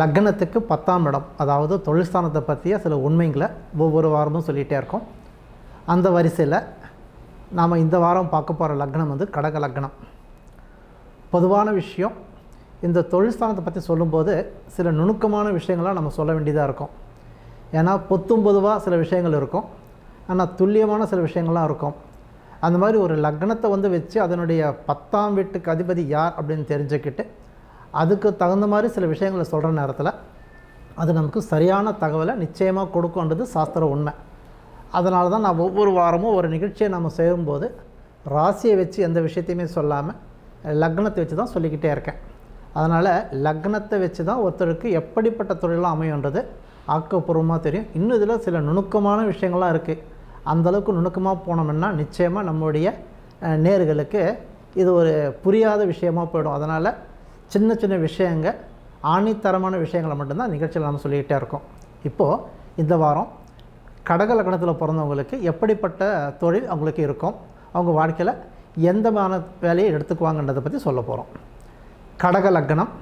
லக்னத்துக்கு பத்தாம் இடம். அதாவது தொழில்ஸ்தானத்தை பற்றிய சில உண்மைங்களை ஒவ்வொரு வாரமும் சொல்லிகிட்டே இருக்கோம். அந்த வரிசையில் நாம் இந்த வாரம் பார்க்க போகிற லக்னம் வந்து கடக லக்னம். பொதுவான விஷயம் இந்த தொழில்ஸ்தானத்தை பற்றி சொல்லும்போது சில நுணுக்கமான விஷயங்களாக நம்ம சொல்ல வேண்டியதாக இருக்கும். ஏன்னா பொத்தும் பொதுவாக சில விஷயங்கள் இருக்கும். ஆனால் துல்லியமான சில விஷயங்கள்லாம் இருக்கும். அந்த மாதிரி ஒரு லக்னத்தை வந்து வச்சு அதனுடைய பத்தாம் வீட்டுக்கு அதிபதி யார் அப்படின்னு தெரிஞ்சுக்கிட்டு அதுக்கு தகுந்த மாதிரி சில விஷயங்களை சொல்கிற நேரத்தில் அது நமக்கு சரியான தகவலை நிச்சயமாக கொடுக்கும்ன்றது சாஸ்திர உண்மை. அதனால தான் நான் ஒவ்வொரு வாரமும் ஒரு நிகழ்ச்சியை நம்ம செய்யும்போது ராசியை வச்சு எந்த விஷயத்தையுமே சொல்லாமல் லக்னத்தை வச்சு தான் சொல்லிக்கிட்டே இருக்கேன். அதனால் லக்னத்தை வச்சு தான் ஒருத்தருக்கு எப்படிப்பட்ட தொழிலாக அமையுன்றது ஆக்கப்பூர்வமாக தெரியும். இன்னும் இதில் சில நுணுக்கமான விஷயங்கள்லாம் இருக்குது அந்தளவுக்கு நுணுக்கமாக போனோம்னா நிச்சயமாக நம்முடைய நேர்களுக்கு இது ஒரு புரியாத விஷயமாக போயிடும். அதனால் சின்ன சின்ன விஷயங்க ஆணித்தரமான விஷயங்களை மட்டும்தான் நிகழ்ச்சியில் நம்ம சொல்லிக்கிட்டே இருக்கோம். இப்போது இந்த வாரம் கடக லக்னத்தில் பிறந்தவங்களுக்கு எப்படிப்பட்ட தொழில் அவங்களுக்கு இருக்கும்? அவங்க வாழ்க்கையில் எந்த மாதிரி வேலையை எடுத்துக்குவாங்கன்றதை பற்றி சொல்ல போகிறோம் கடக லக்னம்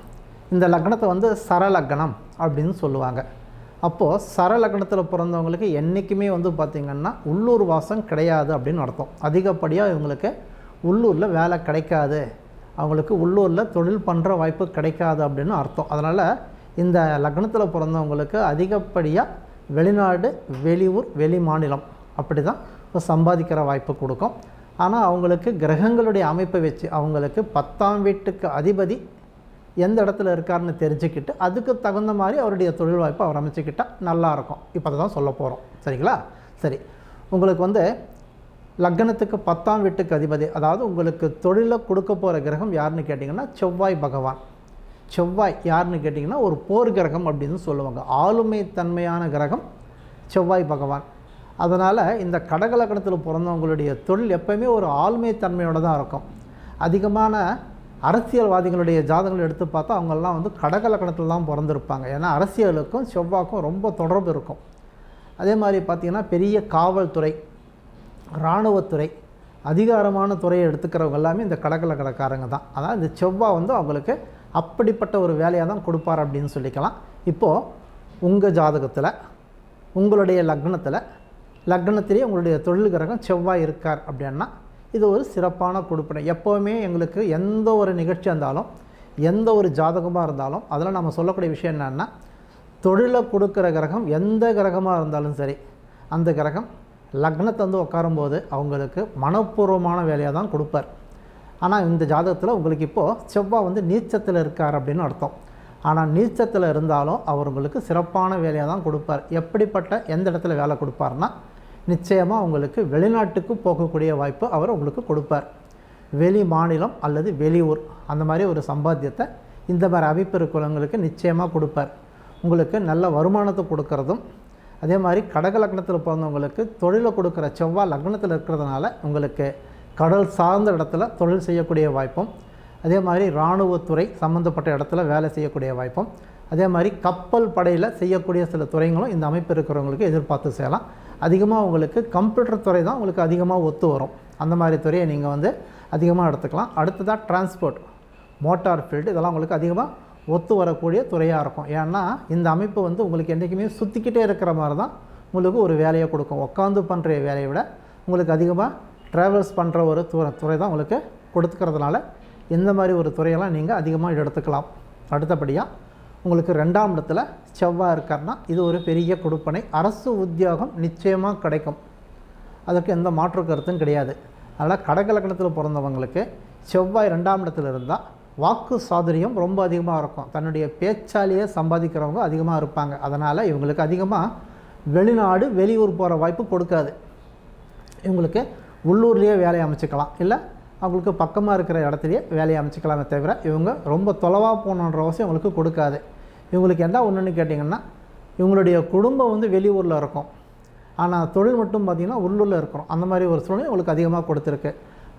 இந்த லக்னத்தை வந்து சரலக்னம் அப்படின்னு சொல்லுவாங்க. அப்போது சரலக்னத்தில் பிறந்தவங்களுக்கு என்றைக்குமே வந்து பார்த்திங்கன்னா உள்ளூர் வாசம் கிடையாது அப்படின்னு அர்த்தம். அதிகப்படியாக இவங்களுக்கு உள்ளூரில் வேலை கிடைக்காது. அவங்களுக்கு உள்ளூரில் தொழில் பண்ணுற வாய்ப்பு கிடைக்காது அப்படின்னு அர்த்தம். அதனால் இந்த லக்னத்தில் பிறந்தவங்களுக்கு அதிகப்படியாக வெளிநாடு வெளியூர் வெளி மாநிலம் அப்படி தான் சம்பாதிக்கிற வாய்ப்பு கொடுக்கும். ஆனால் அவங்களுக்கு கிரகங்களுடைய அமைப்பை வச்சு அவங்களுக்கு பத்தாம் வீட்டுக்கு அதிபதி எந்த இடத்துல இருக்காருன்னு தெரிஞ்சுக்கிட்டு அதுக்கு தகுந்த மாதிரி அவருடைய தொழில் வாய்ப்பை அவர் அமைச்சுக்கிட்டால் நல்லாயிருக்கும் இப்போ அதை தான் சொல்ல போகிறோம் சரிங்களா? சரி. உங்களுக்கு வந்து லக்னத்துக்கு பத்தாம் வீட்டுக்கு அதிபதி அதாவது உங்களுக்கு தொழிலை கொடுக்க போகிற கிரகம் யாருன்னு கேட்டிங்கன்னா செவ்வாய் பகவான். செவ்வாய் யாருன்னு கேட்டிங்கன்னா ஒரு போர் கிரகம் அப்படின்னு சொல்லுவாங்க. ஆளுமை தன்மையான கிரகம் செவ்வாய் பகவான். அதனால் இந்த கடக லக்னத்தில் பிறந்தவங்களுடைய தொழில் எப்போயுமே ஒரு ஆளுமை தன்மையோடு தான் இருக்கும். அதிகமான அரசியல்வாதிகளுடைய ஜாதகங்கள் எடுத்து பார்த்தா அவங்கெல்லாம் வந்து கடக லக்னத்தில் தான் பிறந்திருப்பாங்க. ஏன்னா அரசியலுக்கும் செவ்வாய்க்கும் ரொம்ப தொடர்பு இருக்கும். அதே மாதிரி பார்த்திங்கன்னா பெரிய காவல்துறை இராணுவத்துறை அதிகாரமான துறையை எடுத்துக்கிறவங்க எல்லாமே இந்த கடக லக்னக்காரங்க தான். அதான் இந்த செவ்வாய் வந்து அவங்களுக்கு அப்படிப்பட்ட ஒரு வேலையாக தான் கொடுப்பார் அப்படின்னு சொல்லிக்கலாம். இப்போது உங்கள் ஜாதகத்தில் உங்களுடைய லக்னத்தில் லக்னத்திலேயே உங்களுடைய தொழில் கிரகம் செவ்வாய் இருக்கார் அப்படின்னா இது ஒரு சிறப்பான கொடுப்பினை. எப்போவுமே எங்களுக்கு எந்த ஒரு நிகழ்ச்சி இருந்தாலும் எந்த ஒரு ஜாதகமாக இருந்தாலும் அதில் நம்ம சொல்லக்கூடிய விஷயம் என்னென்னா தொழிலை கொடுக்குற கிரகம் எந்த கிரகமாக இருந்தாலும் சரி அந்த கிரகம் லக்னத்தை வந்து உட்காரும்போது அவங்களுக்கு மனப்பூர்வமான வேலையை தான் கொடுப்பார். ஆனால் இந்த ஜாதகத்தில் உங்களுக்கு இப்போது செவ்வாய் வந்து நீச்சத்தில் இருக்கார் அப்படின்னு அர்த்தம். ஆனால் நீச்சத்தில் இருந்தாலும் அவர் உங்களுக்கு சிறப்பான வேலையை தான் கொடுப்பார். எப்படிப்பட்ட எந்த இடத்துல வேலை கொடுப்பார்னா நிச்சயமாக உங்களுக்கு வெளிநாட்டுக்கு போகக்கூடிய வாய்ப்பு அவர் உங்களுக்கு கொடுப்பார். வெளி மாநிலம் அல்லது வெளியூர் அந்த மாதிரி ஒரு சம்பாத்தியத்தை இந்த மாதிரி அமைப்பு இருக்கிறவங்களுக்கு நிச்சயமாக கொடுப்பார். உங்களுக்கு நல்ல வருமானத்தை கொடுக்கறதும் அதே மாதிரி கடக லக்னத்தில் பிறந்தவங்களுக்கு தொழிலை கொடுக்குற செவ்வாய் லக்னத்தில் இருக்கிறதுனால உங்களுக்கு கடல் சார்ந்த இடத்துல தொழில் செய்யக்கூடிய வாய்ப்பும் அதே மாதிரி இராணுவத்துறை சம்மந்தப்பட்ட இடத்துல வேலை செய்யக்கூடிய வாய்ப்பும் அதே மாதிரி கப்பல் படையில் செய்யக்கூடிய சில துறைகளும் இந்த அமைப்பு இருக்கிறவங்களுக்கு எதிர்பார்த்து செய்யலாம். அதிகமாக உங்களுக்கு கம்ப்யூட்டர் துறை தான் உங்களுக்கு அதிகமாக ஒத்து வரும். அந்த மாதிரி துறையை நீங்கள் வந்து அதிகமாக எடுத்துக்கலாம். அடுத்ததாக டிரான்ஸ்போர்ட் மோட்டார் ஃபீல்டு இதெல்லாம் உங்களுக்கு அதிகமாக ஒத்து வரக்கூடிய துறையாக இருக்கும். ஏன்னா இந்த அமைப்பு வந்து உங்களுக்கு என்றைக்குமே சுற்றிக்கிட்டே இருக்கிற மாதிரி தான் உங்களுக்கு ஒரு வேலையை கொடுக்கும். உட்காந்து பண்ணுற வேலையை விட உங்களுக்கு அதிகமாக ட்ராவல்ஸ் பண்ணுற ஒரு துறை துறை தான் உங்களுக்கு கொடுத்துக்கிறதுனால இந்த மாதிரி ஒரு துறையெல்லாம் நீங்கள் அதிகமாக எடுத்துக்கலாம். அடுத்தபடியாக உங்களுக்கு ரெண்டாம் இடத்துல செவ்வாய் இருக்காருன்னா இது ஒரு பெரிய கொடுப்பனை. அரசு உத்தியோகம் நிச்சயமாக கிடைக்கும். அதுக்கு எந்த மாற்று கருத்தும் கிடையாது. அதனால் கடகலக்கணத்தில் பிறந்தவங்களுக்கு செவ்வாய் ரெண்டாம் இடத்துல இருந்தால் வாக்கு சாதுரியம் ரொம்ப அதிகமாக இருக்கும். தன்னுடைய பேச்சாலேயே சம்பாதிக்கிறவங்க அதிகமாக இருப்பாங்க. அதனால் இவங்களுக்கு அதிகமாக வெளிநாடு வெளியூர் போகிற வாய்ப்பு கொடுக்காது. இவங்களுக்கு உள்ளூர்லேயே வேலையை அமைச்சிக்கலாம். இல்லை அவங்களுக்கு பக்கமாக இருக்கிற இடத்துலையே வேலையை அமைச்சிக்கலாமே தவிர இவங்க ரொம்ப தொலைவாக போகணுன்ற அவசியம் இவங்களுக்கு கொடுக்காது. இவங்களுக்கு என்ன ஒன்றுன்னு கேட்டிங்கன்னா இவங்களுடைய குடும்பம் வந்து வெளியூரில் இருக்கும். ஆனால் தொழில் மட்டும் பார்த்திங்கன்னா உள்ளூரில் இருக்கிறோம். அந்த மாதிரி ஒரு சூழ்நிலை உங்களுக்கு அதிகமாக கொடுத்துருக்கு.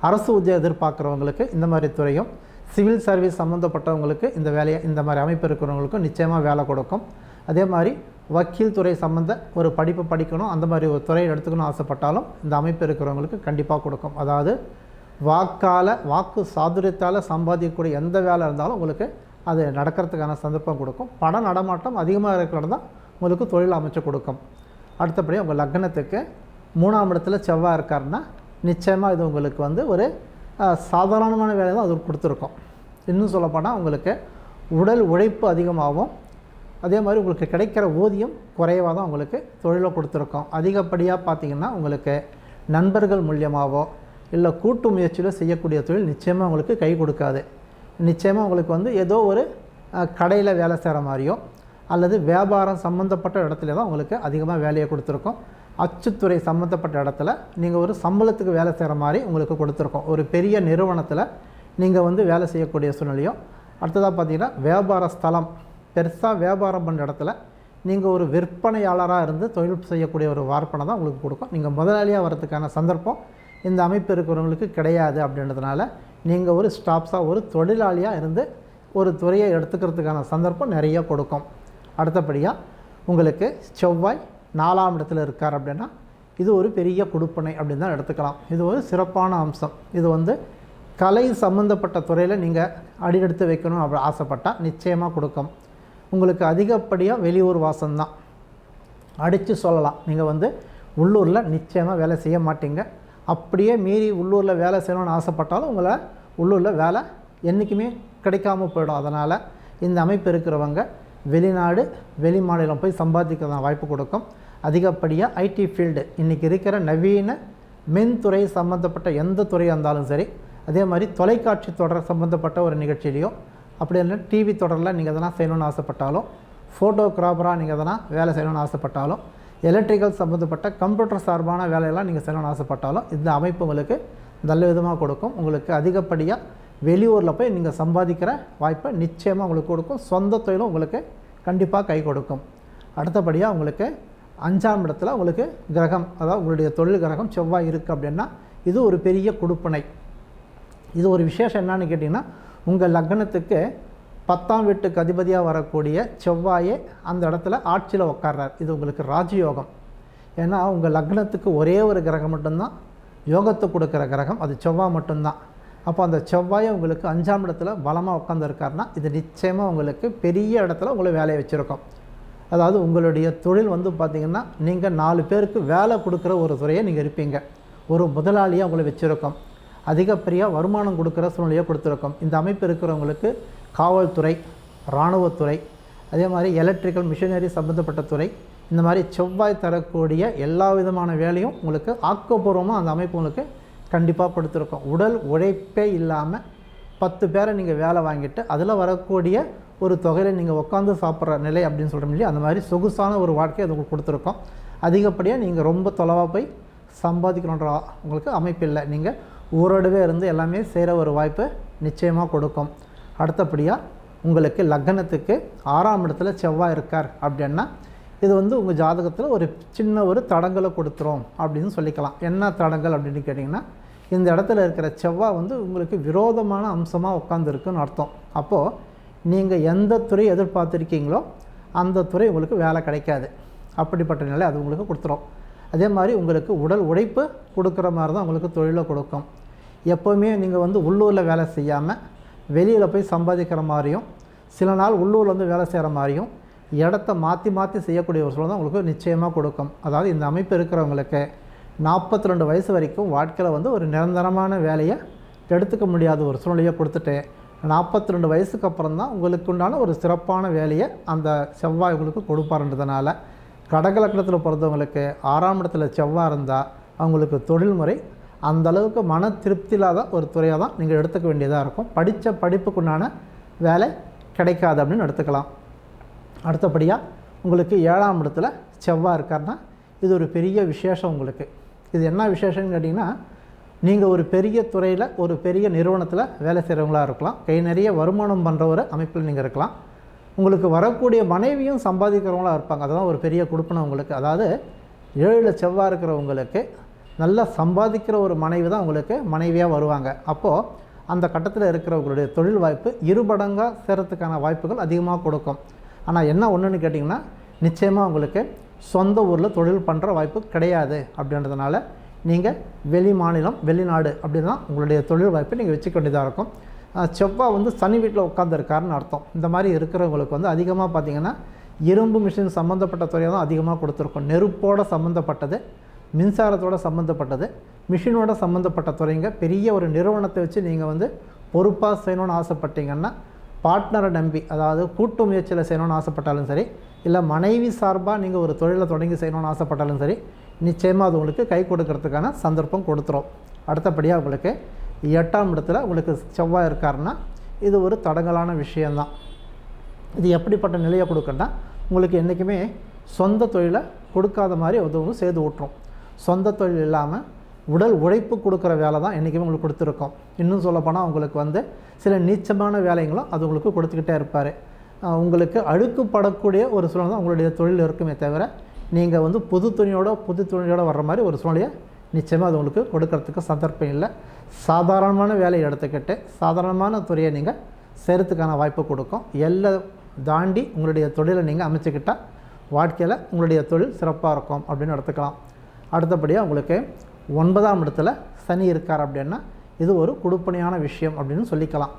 அரசு உத்தியோகம் எதிர்பார்க்குறவங்களுக்கு இந்த மாதிரி துறையும் சிவில் சர்வீஸ் சம்மந்தப்பட்டவங்களுக்கு இந்த வேலையை இந்த மாதிரி அமைப்பு இருக்கிறவங்களுக்கும் நிச்சயமாக வேலை கொடுக்கும். அதே மாதிரி வக்கீல் துறை சம்மந்த ஒரு படிப்பு படிக்கணும் அந்த மாதிரி ஒரு துறையை எடுத்துக்கணும் ஆசைப்பட்டாலும் இந்த அமைப்பு இருக்கிறவங்களுக்கு கண்டிப்பாக கொடுக்கும். அதாவது வாக்கால் வாக்கு சாதுரியத்தால் சம்பாதிக்கக்கூடிய எந்த வேலை இருந்தாலும் உங்களுக்கு அது நடக்கிறதுக்கான சந்தர்ப்பம் கொடுக்கும். பண நடமாட்டம் அதிகமாக இருக்கிறது தான் உங்களுக்கு தொழில் அமைச்சு கொடுக்கும். அடுத்தபடி உங்கள் லக்னத்துக்கு மூணாம் இடத்துல செவ்வாய் இருக்காருன்னா நிச்சயமாக இது உங்களுக்கு வந்து ஒரு சாதாரணமான வேலை தான் அது கொடுத்துருக்கோம். இன்னும் சொல்லப்போனால் உங்களுக்கு உடல் உழைப்பு அதிகமாகும். அதே மாதிரி உங்களுக்கு கிடைக்கிற ஊதியம் குறைவாக தான் உங்களுக்கு தொழிலை கொடுத்துருக்கோம். அதிகப்படியாக பார்த்தீங்கன்னா உங்களுக்கு நண்பர்கள் மூலியமாகவோ இல்லை கூட்டு முயற்சியில் செய்யக்கூடிய தொழில் நிச்சயமாக உங்களுக்கு கை கொடுக்காது. நிச்சயமாக உங்களுக்கு வந்து ஏதோ ஒரு கடையில் வேலை செய்கிற மாதிரியோ அல்லது வியாபாரம் சம்மந்தப்பட்ட இடத்துல தான் உங்களுக்கு அதிகமாக வேலையை கொடுத்துருக்கோம். அச்சுத்துறை சம்மந்தப்பட்ட இடத்துல நீங்கள் ஒரு சம்பளத்துக்கு வேலை செய்கிற மாதிரி உங்களுக்கு கொடுத்துருக்கோம். ஒரு பெரிய நிறுவனத்தில் நீங்கள் வந்து வேலை செய்யக்கூடிய சூழ்நிலையும் அடுத்ததாக பார்த்தீங்கன்னா வியாபார ஸ்தலம் பெருசாக வியாபாரம் பண்ணுற இடத்துல நீங்கள் ஒரு விற்பனையாளராக இருந்து தொழில் செய்யக்கூடிய ஒரு வார்ப்பனை தான் உங்களுக்கு கொடுக்கும். நீங்கள் முதலாளியாக வரதுக்கான சந்தர்ப்பம் இந்த அமைப்பு இருக்கிறவங்களுக்கு கிடையாது அப்படின்றதுனால நீங்கள் ஒரு ஸ்டாஃப்ஸாக ஒரு தொழிலாளியாக இருந்து ஒரு துறையை எடுத்துக்கிறதுக்கான சந்தர்ப்பம் நிறைய கொடுக்கும். அடுத்தபடியாக உங்களுக்கு செவ்வாய் நாலாம் இடத்துல இருக்கார் அப்படின்னா இது ஒரு பெரிய கொடுப்பனை அப்படின்னு தான் எடுத்துக்கலாம். இது ஒரு சிறப்பான அம்சம். இது வந்து கலை சம்மந்தப்பட்ட துறையில் நீங்கள் அடியெடுத்து வைக்கணும் அப்படி ஆசைப்பட்டால் நிச்சயமாக கொடுக்கும். உங்களுக்கு அதிகப்படியாக வெளியூர் வாசம்தான் அடித்து சொல்லலாம். நீங்கள் வந்து உள்ளூரில் நிச்சயமாக வேலை செய்ய மாட்டீங்க. அப்படியே மீறி உள்ளூரில் வேலை செய்யணும்னு ஆசைப்பட்டாலும் உங்களை உள்ளூரில் வேலை என்றைக்குமே கிடைக்காம போயிடும். அதனால் இந்த அமைப்பு இருக்கிறவங்க வெளிநாடு வெளி மாநிலம் போய் சம்பாதிக்கிறதான் வாய்ப்பு கொடுக்கும். அதிகப்படியாக ஐடி ஃபீல்டு இன்றைக்கி இருக்கிற நவீன மென்துறை சம்மந்தப்பட்ட எந்த துறையாக இருந்தாலும் சரி அதே மாதிரி தொலைக்காட்சி தொடர் சம்மந்தப்பட்ட ஒரு நிகழ்ச்சியிலையோ அப்படி இல்லை டிவி தொடரில் நீங்கள் எதனா செய்யணும்னு ஆசைப்பட்டாலும் ஃபோட்டோகிராஃபராக நீங்கள் எதனா வேலை செய்யணும்னு ஆசைப்பட்டாலும் எலக்ட்ரிக்கல் சம்மந்தப்பட்ட கம்ப்யூட்டர் சார்பான வேலையெல்லாம் நீங்கள் செய்யணும்னு ஆசைப்பட்டாலும் இந்த அமைப்பு உங்களுக்கு நல்ல விதமாக கொடுக்கும். உங்களுக்கு அதிகப்படியாக வெளியூரில் போய் நீங்கள் சம்பாதிக்கிற வாய்ப்பை நிச்சயமாக உங்களுக்கு கொடுக்கும். சொந்த தொழிலும் உங்களுக்கு கண்டிப்பாக கை கொடுக்கும். அடுத்தபடியாக உங்களுக்கு அஞ்சாம் இடத்துல உங்களுக்கு கிரகம் அதாவது உங்களுடைய தொழில் கிரகம் செவ்வாய் இருக்குது அப்படின்னா இது ஒரு பெரிய கொடுப்பனை. இது ஒரு விசேஷம் என்னன்னு கேட்டிங்கன்னா உங்கள் லக்னத்துக்கு பத்தாம் வீட்டுக்கு அதிபதியாக வரக்கூடிய செவ்வாயே அந்த இடத்துல ஆட்சியில் உட்கார்றார் இது உங்களுக்கு ராஜயோகம். ஏன்னா உங்கள் லக்னத்துக்கு ஒரே ஒரு கிரகம் மட்டும்தான் யோகத்தை கொடுக்குற கிரகம் அது செவ்வாய் மட்டும்தான். அப்போ அந்த செவ்வாயை உங்களுக்கு அஞ்சாம் இடத்துல பலமாக உட்காந்துருக்காருன்னா இது நிச்சயமாக உங்களுக்கு பெரிய இடத்துல உங்களை வேலையை வச்சுருக்கோம். அதாவது உங்களுடைய தொழில் வந்து பார்த்திங்கன்னா நீங்கள் நாலு பேருக்கு வேலை கொடுக்குற ஒரு துறையை நீங்கள் இருப்பீங்க. ஒரு முதலாளியாக உங்களை வச்சுருக்கோம். அதிகப்படியாக வருமானம் கொடுக்குற சூழ்நிலையை கொடுத்துருக்கோம். இந்த அமைப்பு இருக்கிறவங்களுக்கு காவல்துறை இராணுவத்துறை அதே மாதிரி எலக்ட்ரிக்கல் மிஷினரி சம்மந்தப்பட்ட துறை இந்த மாதிரி செவ்வாய் தரக்கூடிய எல்லா விதமான வேலையும் உங்களுக்கு ஆக்கப்பூர்வமாக அந்த அமைப்பு உங்களுக்கு கண்டிப்பாக கொடுத்துருக்கோம். உடல் உழைப்பே இல்லாமல் பத்து பேரை நீங்கள் வேலை வாங்கிட்டு அதில் வரக்கூடிய ஒரு தொகையில் நீங்கள் உட்காந்து சாப்பிட்ற நிலை அப்படின்னு சொல்கிறோம் இல்லையா? அந்த மாதிரி சொகுசான ஒரு வாழ்க்கையை அது உங்களுக்கு கொடுத்துருக்கோம். அதிகப்படியாக நீங்கள் ரொம்ப தொலைவாக போய் சம்பாதிக்கணுன்ற உங்களுக்கு அமைப்பு இல்லை. நீங்கள் ஊரோடவே இருந்து எல்லாமே செய்கிற ஒரு வாய்ப்பு நிச்சயமாக கொடுக்கும். அடுத்தபடியாக உங்களுக்கு லக்னத்துக்கு ஆறாம் இடத்துல செவ்வாய் இருக்கார் அப்படின்னா இது வந்து உங்கள் ஜாதகத்தில் ஒரு சின்ன ஒரு தடங்களை கொடுத்துரும் அப்படின்னு சொல்லிக்கலாம். என்ன தடங்கள் அப்படின்னு கேட்டிங்கன்னா இந்த இடத்துல இருக்கிற செவ்வாய் வந்து உங்களுக்கு விரோதமான அம்சமாக உட்காந்துருக்குன்னு அர்த்தம். அப்போது நீங்கள் எந்த துறை எதிர்பார்த்துருக்கீங்களோ அந்த துறை உங்களுக்கு வேலை கிடைக்காது. அப்படிப்பட்ட நிலை அது உங்களுக்கு கொடுத்துரும். அதே மாதிரி உங்களுக்கு உடல் உழைப்பு கொடுக்குற மாதிரி தான் உங்களுக்கு தொழிலை கொடுக்கும். எப்போவுமே நீங்கள் வந்து உள்ளூரில் வேலை செய்யாமல் வெளியில் போய் சம்பாதிக்கிற மாதிரியும் சில நாள் உள்ளூரில் வந்து வேலை செய்கிற மாதிரியும் இடத்த மாற்றி மாற்றி செய்யக்கூடிய ஒரு சூழல் தான் உங்களுக்கு நிச்சயமாக கொடுக்கும். அதாவது இந்த அமைப்பு இருக்கிறவங்களுக்கு நாற்பத்தி ரெண்டு வயசு வரைக்கும் வாழ்க்கையில் வந்து ஒரு நிரந்தரமான வேலையை எடுத்துக்க முடியாத ஒரு சூழ்நிலையை கொடுத்துட்டு நாற்பத்தி ரெண்டு வயசுக்கு அப்புறம் தான் உங்களுக்கு உண்டான ஒரு சிறப்பான வேலையை அந்த செவ்வாய் உங்களுக்கு கொடுப்பாருன்றதுனால கடகலக்கணத்தில் பிறந்தவங்களுக்கு ஆறாம் இடத்துல செவ்வாய் இருந்தால் அவங்களுக்கு தொழில்முறை அந்த அளவுக்கு மன திருப்தி இல்லாத ஒரு துறையாக தான் நீங்கள் எடுத்துக்க வேண்டியதாக இருக்கும். படித்த படிப்புக்குண்டான வேலை கிடைக்காது அப்படின்னு எடுத்துக்கலாம். அடுத்தபடியாக உங்களுக்கு ஏழாம் இடத்துல செவ்வாய் இருக்காருன்னா இது ஒரு பெரிய விசேஷம் உங்களுக்கு. இது என்ன விசேஷம்னு கேட்டிங்கன்னா நீங்கள் ஒரு பெரிய துறையில் ஒரு பெரிய நிறுவனத்தில் வேலை செய்கிறவங்களா இருக்கலாம். கை நிறைய வருமானம் பண்ணுற ஒரு அமைப்பில் நீங்கள் இருக்கலாம். உங்களுக்கு வரக்கூடிய மனைவியும் சம்பாதிக்கிறவங்களா இருப்பாங்க. அதுதான் ஒரு பெரிய கொடுப்பனை உங்களுக்கு. அதாவது ஏழில் செவ்வாய் இருக்கிறவங்களுக்கு நல்லா சம்பாதிக்கிற ஒரு மனைவி தான் உங்களுக்கு மனைவியாக வருவாங்க. அப்போது அந்த கட்டத்தில் இருக்கிறவங்களுடைய தொழில் வாய்ப்பு இருபடங்காக சேரத்துக்கான வாய்ப்புகள் அதிகமாக கொடுக்கும். ஆனால் என்ன ஒன்றுன்னு கேட்டிங்கன்னா நிச்சயமாக உங்களுக்கு சொந்த ஊரில் தொழில் பண்ணுற வாய்ப்பு கிடையாது அப்படின்றதுனால நீங்கள் வெளி மாநிலம் வெளிநாடு அப்படி தான் உங்களுடைய தொழில் வாய்ப்பை நீங்கள் வச்சுக்க வேண்டியதாக இருக்கும். செவ்வாய் வந்து சனி வீட்டில் உட்காந்துருக்காருன்னு அர்த்தம். இந்த மாதிரி இருக்கிறவங்களுக்கு வந்து அதிகமாக பார்த்தீங்கன்னா இரும்பு மிஷின் சம்மந்தப்பட்ட துறையை தான் அதிகமாக கொடுத்துருக்கோம். நெருப்போடு சம்மந்தப்பட்டது மின்சாரத்தோட சம்மந்தப்பட்டது மிஷினோட சம்மந்தப்பட்ட துறைங்க. பெரிய ஒரு நிறுவனத்தை வச்சு நீங்கள் வந்து பொறுப்பாக செய்யணும்னு ஆசைப்பட்டீங்கன்னா பார்ட்னரை நம்பி அதாவது கூட்டு முயற்சியில் செய்யணும்னு ஆசைப்பட்டாலும் சரி இல்லை மனைவி சார்பாக நீங்கள் ஒரு தொழிலை தொடங்கி செய்யணும்னு ஆசைப்பட்டாலும் சரி நிச்சயமாக அது உங்களுக்கு கை கொடுக்கறதுக்கான சந்தர்ப்பம் கொடுத்துரும். அடுத்தபடியாக உங்களுக்கு எட்டாம் இடத்துல உங்களுக்கு செவ்வாய் இருக்காருன்னா இது ஒரு தடங்கலான விஷயந்தான் இது எப்படிப்பட்ட நிலையை கொடுக்குன்னா உங்களுக்கு என்றைக்குமே சொந்த தொழிலை கொடுக்காத மாதிரி உதவும் செய்து விட்டுரும் சொந்த தொழில் இல்லாமல் உடல் உழைப்பு கொடுக்குற வேலை தான் என்றைக்குமே உங்களுக்கு கொடுத்துருக்கோம். இன்னும் சொல்லப்போனால் உங்களுக்கு வந்து சில நீச்சமான வேலைகளும் அது உங்களுக்கு கொடுத்துக்கிட்டே இருப்பார். உங்களுக்கு அழுக்குப்படக்கூடிய ஒரு சூழ்நிலை தான் உங்களுடைய தொழில் இருக்குமே தவிர நீங்கள் வந்து புது துணியோட புது துணியோட வர்ற மாதிரி ஒரு சூழ்நிலையை நிச்சயமாக அது உங்களுக்கு கொடுக்கறதுக்கு சந்தர்ப்பம் இல்லை. சாதாரணமான வேலையை எடுத்துக்கிட்டு சாதாரணமான துறையை நீங்கள் சேரத்துக்கான வாய்ப்பு கொடுக்கும். எல்லாம் தாண்டி உங்களுடைய தொழிலை நீங்கள் அமைச்சுக்கிட்டால் வாழ்க்கையில் உங்களுடைய தொழில் சிறப்பாக இருக்கும் அப்படின்னு எடுத்துக்கலாம். அடுத்தபடியாக உங்களுக்கு ஒன்பதாம் இடத்துல சனி இருக்கார் அப்படின்னா இது ஒரு கொடுப்பனையான விஷயம் அப்படின்னு சொல்லிக்கலாம்.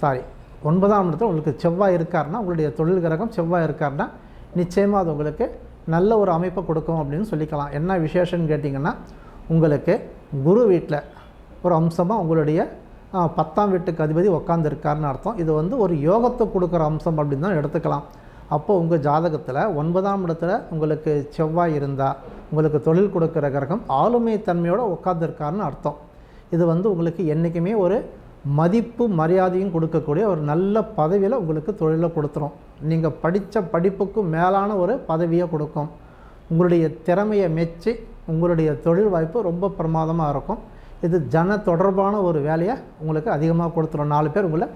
சாரி ஒன்பதாம் இடத்துல உங்களுக்கு செவ்வாய் இருக்காருன்னா உங்களுடைய தொழில் கிரகம் செவ்வாய் இருக்காருன்னா நிச்சயமாக அது உங்களுக்கு நல்ல ஒரு அமைப்பை கொடுக்கும் அப்படின்னு சொல்லிக்கலாம். என்ன விசேஷம்னு கேட்டிங்கன்னா உங்களுக்கு குரு வீட்டில் ஒரு அம்சமாக உங்களுடைய பத்தாம் வீட்டுக்கு அதிபதி உட்காந்துருக்காருன்னு அர்த்தம். இது வந்து ஒரு யோகத்தை கொடுக்குற அம்சம் அப்படின்னு தான் எடுத்துக்கலாம். அப்போ உங்கள் ஜாதகத்தில் ஒன்பதாம் இடத்துல உங்களுக்கு செவ்வாய் இருந்தால் உங்களுக்கு தொழில் கொடுக்குற கிரகம் ஆளுமை தன்மையோடு உட்காந்துருக்காருன்னு அர்த்தம். இது வந்து உங்களுக்கு என்றைக்குமே ஒரு மதிப்பு மரியாதையும் கொடுக்கக்கூடிய ஒரு நல்ல பதவியில் உங்களுக்கு தொழிலை கொடுத்துரும். நீங்கள் படித்த படிப்புக்கு மேலான ஒரு பதவியை கொடுக்கும். உங்களுடைய திறமையை மெச்சு உங்களுடைய தொழில் வாய்ப்பு ரொம்ப பிரமாதமாக இருக்கும். இது ஜன தொடர்பான ஒரு வேலையை உங்களுக்கு அதிகமாக கொடுத்துரும். நாலு பேர் உங்களை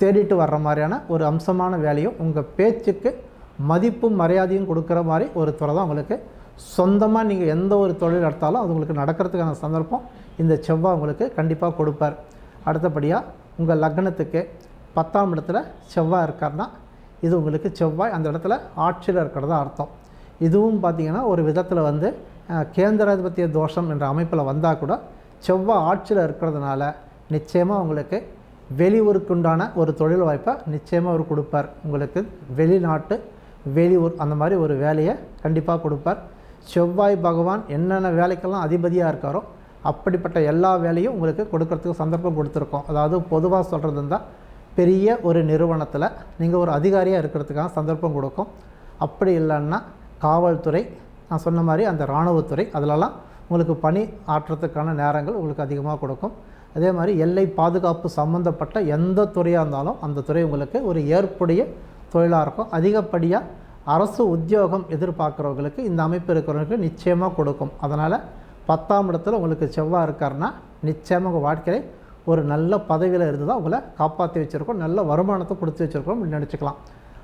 தேடிட்டு வர்ற மாதிரியான ஒரு அம்சமான வேலையும் உங்கள் பேச்சுக்கு மதிப்பும் மரியாதையும் கொடுக்குற மாதிரி ஒரு துறை தான் உங்களுக்கு. சொந்தமாக நீங்கள் எந்த ஒரு தொழில் எடுத்தாலும் அது உங்களுக்கு நடக்கிறதுக்கான சந்தர்ப்பம் இந்த செவ்வாய் உங்களுக்கு கண்டிப்பாக கொடுப்பார். அடுத்தபடியாக உங்கள் லக்னத்துக்கு பத்தாம் இடத்துல செவ்வாய் இருக்காருன்னா இது உங்களுக்கு செவ்வாய் அந்த இடத்துல ஆட்சியில் இருக்கிறதா அர்த்தம். இதுவும் பார்த்திங்கன்னா ஒரு விதத்தில் வந்து கேந்திராதிபத்திய தோஷம் என்ற அமைப்பில் வந்தால் கூட செவ்வாய் ஆட்சியில் இருக்கிறதுனால நிச்சயமாக உங்களுக்கு வெளியூருக்குண்டான ஒரு தொழில் வாய்ப்பை நிச்சயமாக அவர் கொடுப்பார். உங்களுக்கு வெளிநாட்டு வெளியூர் அந்த மாதிரி ஒரு வேலையை கண்டிப்பாக கொடுப்பார். செவ்வாய் பகவான் என்னென்ன வேலைக்கெல்லாம் அதிபதியாக இருக்காரோ அப்படிப்பட்ட எல்லா வேலையும் உங்களுக்கு கொடுக்கறதுக்கு சந்தர்ப்பம் கொடுத்துருக்கோம். அதாவது பொதுவாக சொல்கிறது இருந்தால் பெரிய ஒரு நிறுவனத்தில் நீங்கள் ஒரு அதிகாரியாக இருக்கிறதுக்கான சந்தர்ப்பம் கொடுக்கும். அப்படி இல்லைன்னா காவல்துறை நான் சொன்ன மாதிரி அந்த இராணுவத்துறை அதிலெல்லாம் உங்களுக்கு பணி ஆற்றுறதுக்கான நேரங்கள் உங்களுக்கு அதிகமாக கொடுக்கும். அதே மாதிரி எல்லை பாதுகாப்பு சம்மந்தப்பட்ட எந்த துறையாக இருந்தாலும் அந்த துறை உங்களுக்கு ஒரு ஏற்புடைய தொழிலாக இருக்கும். அதிகப்படியாக அரசு உத்தியோகம் எதிர்பார்க்குறவங்களுக்கு இந்த அமைப்பு இருக்கிறவங்களுக்கு நிச்சயமாக கொடுக்கும். அதனால் பத்தாம் இடத்துல உங்களுக்கு செவ்வாய் இருக்காருன்னா நிச்சயமாக உங்கள் வாழ்க்கையை ஒரு நல்ல பதவியில் இருந்து தான் உங்களை காப்பாற்றி வச்சுருக்கோம். நல்ல வருமானத்தை கொடுத்து வச்சுருக்கோம் நினச்சிக்கலாம்.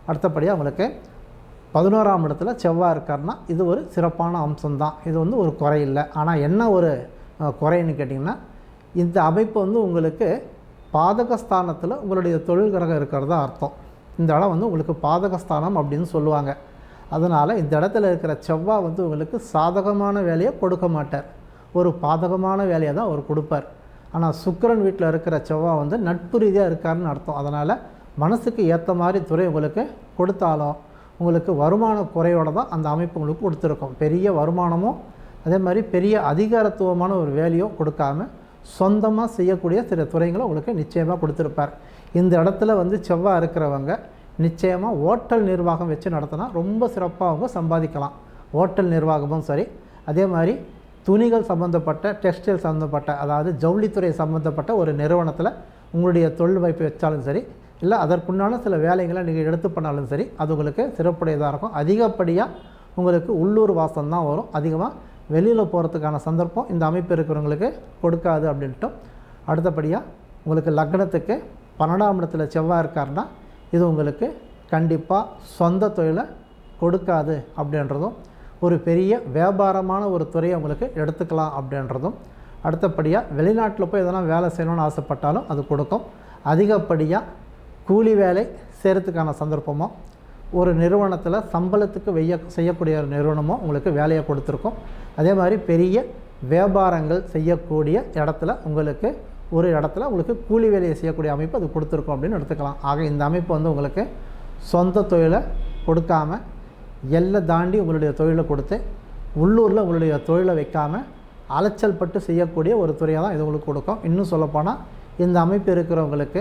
அடுத்தபடியாக உங்களுக்கு பதினோராம் இடத்துல செவ்வாய் இருக்காருன்னா இது ஒரு சிறப்பான அம்சம்தான். இது வந்து ஒரு குறையில்லை ஆனால் என்ன ஒரு குறைன்னு கேட்டிங்கன்னா இந்த அமைப்பு வந்து உங்களுக்கு பாதகஸ்தானத்தில் உங்களுடைய தொழில் கிரகம் இருக்கிறதா அர்த்தம். இந்த இடம் வந்து உங்களுக்கு பாதகஸ்தானம் அப்படின்னு சொல்லுவாங்க. அதனால் இந்த இடத்துல இருக்கிற செவ்வாய் வந்து உங்களுக்கு சாதகமான வேலையை கொடுக்க மாட்டார். ஒரு பாதகமான வேலையை தான் அவர் கொடுப்பார். ஆனால் சுக்கரன் வீட்டில் இருக்கிற செவ்வாய் வந்து நட்பு ரீதியாக இருக்காருன்னு அர்த்தம். அதனால் மனசுக்கு ஏற்ற மாதிரி துறை உங்களுக்கு கொடுத்தாலும் உங்களுக்கு வருமான குறையோட தான் அந்த அமைப்பு உங்களுக்கு கொடுத்துருக்கும். பெரிய வருமானமும் அதே மாதிரி பெரிய அதிகாரத்துவமான ஒரு வேலையோ கொடுக்காமல் சொந்தமாக செய்யக்கூடிய சில துறைகளை உங்களுக்கு நிச்சயமாக கொடுத்துருப்பார். இந்த இடத்துல வந்து செவ்வாய் இருக்கிறவங்க நிச்சயமாக ஹோட்டல் நிர்வாகம் வச்சு நடத்தினா ரொம்ப சிறப்பாக அவங்க சம்பாதிக்கலாம். ஹோட்டல் நிர்வாகமும் சரி. அதே மாதிரி துணிகள் சம்மந்தப்பட்ட டெக்ஸ்டைல் சம்மந்தப்பட்ட அதாவது ஜவுளித்துறை சம்மந்தப்பட்ட ஒரு நிறுவனத்தில் உங்களுடைய தொழில் வாய்ப்பு வச்சாலும் சரி இல்லை அதற்குண்டான சில வேலைகளை நீங்கள் எடுத்து பண்ணாலும் சரி அது உங்களுக்கு சிறப்புடையதாக இருக்கும். அதிகப்படியாக உங்களுக்கு உள்ளூர் வாசம் தான் வரும். அதிகமாக வெளியில் போகிறதுக்கான சந்தர்ப்பம் இந்த அமைப்பு இருக்கிறவங்களுக்கு கொடுக்காது அப்படின்ட்டும் அடுத்தபடியாக உங்களுக்கு லக்னத்துக்கு பன்னெண்டாம் இடத்துல செவ்வாய் இருக்காருன்னா இது உங்களுக்கு கண்டிப்பாக சொந்த தொழிலை கொடுக்காது அப்படின்றதும் ஒரு பெரிய வியாபாரமான ஒரு துறையை உங்களுக்கு எடுத்துக்கலாம் அப்படின்றதும் அடுத்தபடியாக வெளிநாட்டில் போய் எதனா வேலை செய்யணும்னு ஆசைப்பட்டாலும் அது கொடுக்கும். அதிகப்படியாக கூலி வேலை செய்கிறதுக்கான சந்தர்ப்பமோ ஒரு நிறுவனத்தில் சம்பளத்துக்கு வெய்ய செய்யக்கூடிய ஒரு நிறுவனமும் உங்களுக்கு வேலையை கொடுத்துருக்கும். அதே மாதிரி பெரிய வியாபாரங்கள் செய்யக்கூடிய இடத்துல உங்களுக்கு ஒரு இடத்துல உங்களுக்கு கூலி வேலையை செய்யக்கூடிய அமைப்பு அது கொடுத்துருக்கோம் அப்படின்னு எடுத்துக்கலாம். ஆக இந்த அமைப்பு வந்து உங்களுக்கு சொந்த தொழிலை கொடுக்காம எல்லை தாண்டி உங்களுடைய தொழிலை கொடுத்து உள்ளூரில் உங்களுடைய தொழிலை வைக்காமல் அலைச்சல் பட்டு செய்யக்கூடிய ஒரு துறையாக தான் இது உங்களுக்கு கொடுக்கும். இன்னும் சொல்லப்போனால் இந்த அமைப்பு இருக்கிறவங்களுக்கு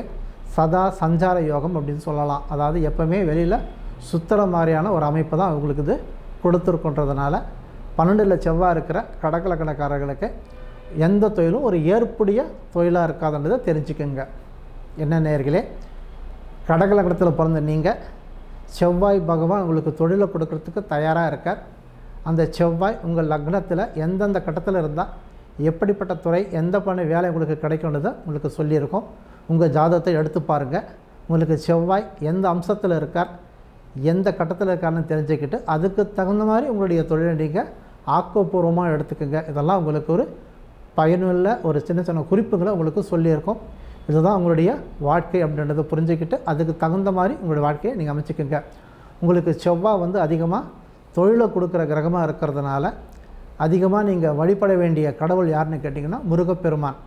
சதா சஞ்சார யோகம் அப்படின்னு சொல்லலாம். அதாவது எப்போவுமே வெளியில் சுத்துற மாதிரியான ஒரு அமைப்பு தான் உங்களுக்கு இது கொடுத்துருக்குன்றதுனால பன்னெண்டில் செவ்வாய் இருக்கிற கடக்கலக்கணக்காரர்களுக்கு எந்த தொழிலும் ஒரு ஏற்புடைய தொழிலாக இருக்காதுன்றதை தெரிஞ்சுக்கோங்க. என்ன நேர்களே? கடகலக்கணத்தில் பிறந்த நீங்கள் செவ்வாய் பகவான் உங்களுக்கு தொழிலை கொடுக்கறதுக்கு தயாராக இருக்கார். அந்த செவ்வாய் உங்கள் லக்னத்தில் எந்தெந்த கட்டத்தில் இருந்தால் எப்படிப்பட்ட துறை எந்த பண்ண வேலை உங்களுக்கு கிடைக்கும்ன்றதை உங்களுக்கு சொல்லியிருக்கோம். உங்கள் ஜாதகத்தை எடுத்து பாருங்கள் உங்களுக்கு செவ்வாய் எந்த அம்சத்தில் இருக்கார் எந்த கட்டத்தில் இருக்காருன்னு தெரிஞ்சுக்கிட்டு அதுக்கு தகுந்த மாதிரி உங்களுடைய தொழிலை நீங்கள் ஆக்கப்பூர்வமாக எடுத்துக்கோங்க. இதெல்லாம் உங்களுக்கு ஒரு பயனுள்ள ஒரு சின்ன சின்ன குறிப்புகளை உங்களுக்கு சொல்லியிருக்கோம். இதுதான் உங்களுடைய வாழ்க்கை அப்படின்றத புரிஞ்சுக்கிட்டு அதுக்கு தகுந்த மாதிரி உங்களுடைய வாழ்க்கையை நீங்கள் அமைச்சிக்கோங்க. உங்களுக்கு செவ்வாய் வந்து அதிகமாக தொழிலை கொடுக்குற கிரகமாக இருக்கிறதுனால அதிகமாக நீங்கள் வழிபட வேண்டிய கடவுள் யாருன்னு கேட்டிங்கன்னா முருகப்பெருமான்.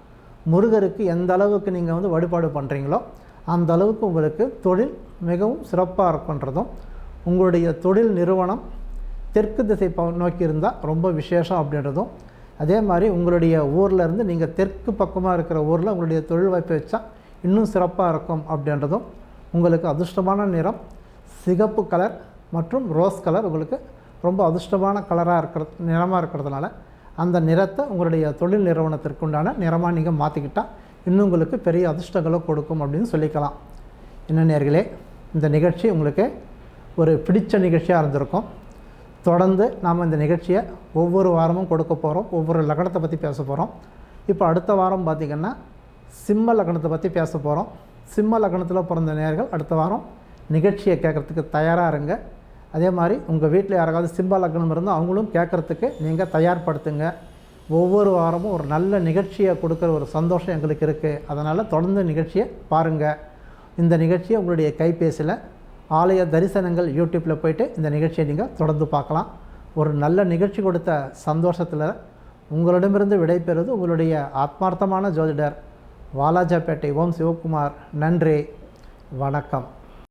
முருகருக்கு எந்த அளவுக்கு நீங்கள் வந்து வழிபாடு பண்ணுறீங்களோ அந்த அளவுக்கு உங்களுக்கு தொழில் மிகவும் சிறப்பாக இருக்குன்றதும் உங்களுடைய தொழில் நிறுவனம் தெற்கு திசை ப- நோக்கி இருந்தால் ரொம்ப விசேஷம் அப்படின்றதும் அதே மாதிரி உங்களுடைய ஊரில் இருந்து நீங்கள் தெற்கு பக்கமாக இருக்கிற ஊரில் உங்களுடைய தொழில் வாய்ப்பை வச்சா இன்னும் சிறப்பாக இருக்கும் அப்படின்றதும் உங்களுக்கு அதிர்ஷ்டமான நிறம் சிகப்பு கலர் மற்றும் ரோஸ் கலர் உங்களுக்கு ரொம்ப அதிர்ஷ்டமான கலராக இருக்கிற நிறமாக இருக்கிறதுனால அந்த நிறத்தை உங்களுடைய தொழில் நிறுவனத்திற்குண்டான நிறமாக நீங்கள் மாற்றிக்கிட்டால் இன்னும் உங்களுக்கு பெரிய அதிர்ஷ்டங்களை கொடுக்கும் அப்படின்னு சொல்லிக்கலாம். என்ன நேர்களே இந்த நிகழ்ச்சி உங்களுக்கு ஒரு பிடித்த நிகழ்ச்சியாக இருந்திருக்கும். தொடர்ந்து நாம் இந்த நிகழ்ச்சியை ஒவ்வொரு வாரமும் கொடுக்க போகிறோம் ஒவ்வொரு லக்னத்தை பற்றி பேச போகிறோம் இப்போ அடுத்த வாரம் பார்த்திங்கன்னா சிம்ம லக்னத்தை பற்றி பேச போகிறோம் சிம்ம லக்னத்தில் பிறந்த நேர்கள் அடுத்த வாரம் நிகழ்ச்சியை கேட்குறதுக்கு தயாராக இருங்க. அதே மாதிரி உங்கள் வீட்டில் யாராவது சிம்ம லக்னம் இருந்தால் அவங்களும் கேட்குறதுக்கு நீங்கள் தயார்படுத்துங்க. ஒவ்வொரு வாரமும் ஒரு நல்ல நிகழ்ச்சியை கொடுக்குற ஒரு சந்தோஷம் எங்களுக்கு இருக்குது அதனால் தொடர்ந்து நிகழ்ச்சியை பாருங்கள் இந்த நிகழ்ச்சியை உங்களுடைய கைபேசியில் ஆலய தரிசனங்கள் யூடியூப்பில் போயிட்டு இந்த நிகழ்ச்சியை நீங்கள் தொடர்ந்து பார்க்கலாம். ஒரு நல்ல நிகழ்ச்சி கொடுத்த சந்தோஷத்தில் உங்களிடமிருந்து விடைபெறுவது உங்களுடைய ஆத்மார்த்தமான ஜோதிடர் வாலாஜாப்பேட்டை ஓம் சிவகுமார். நன்றி. வணக்கம்.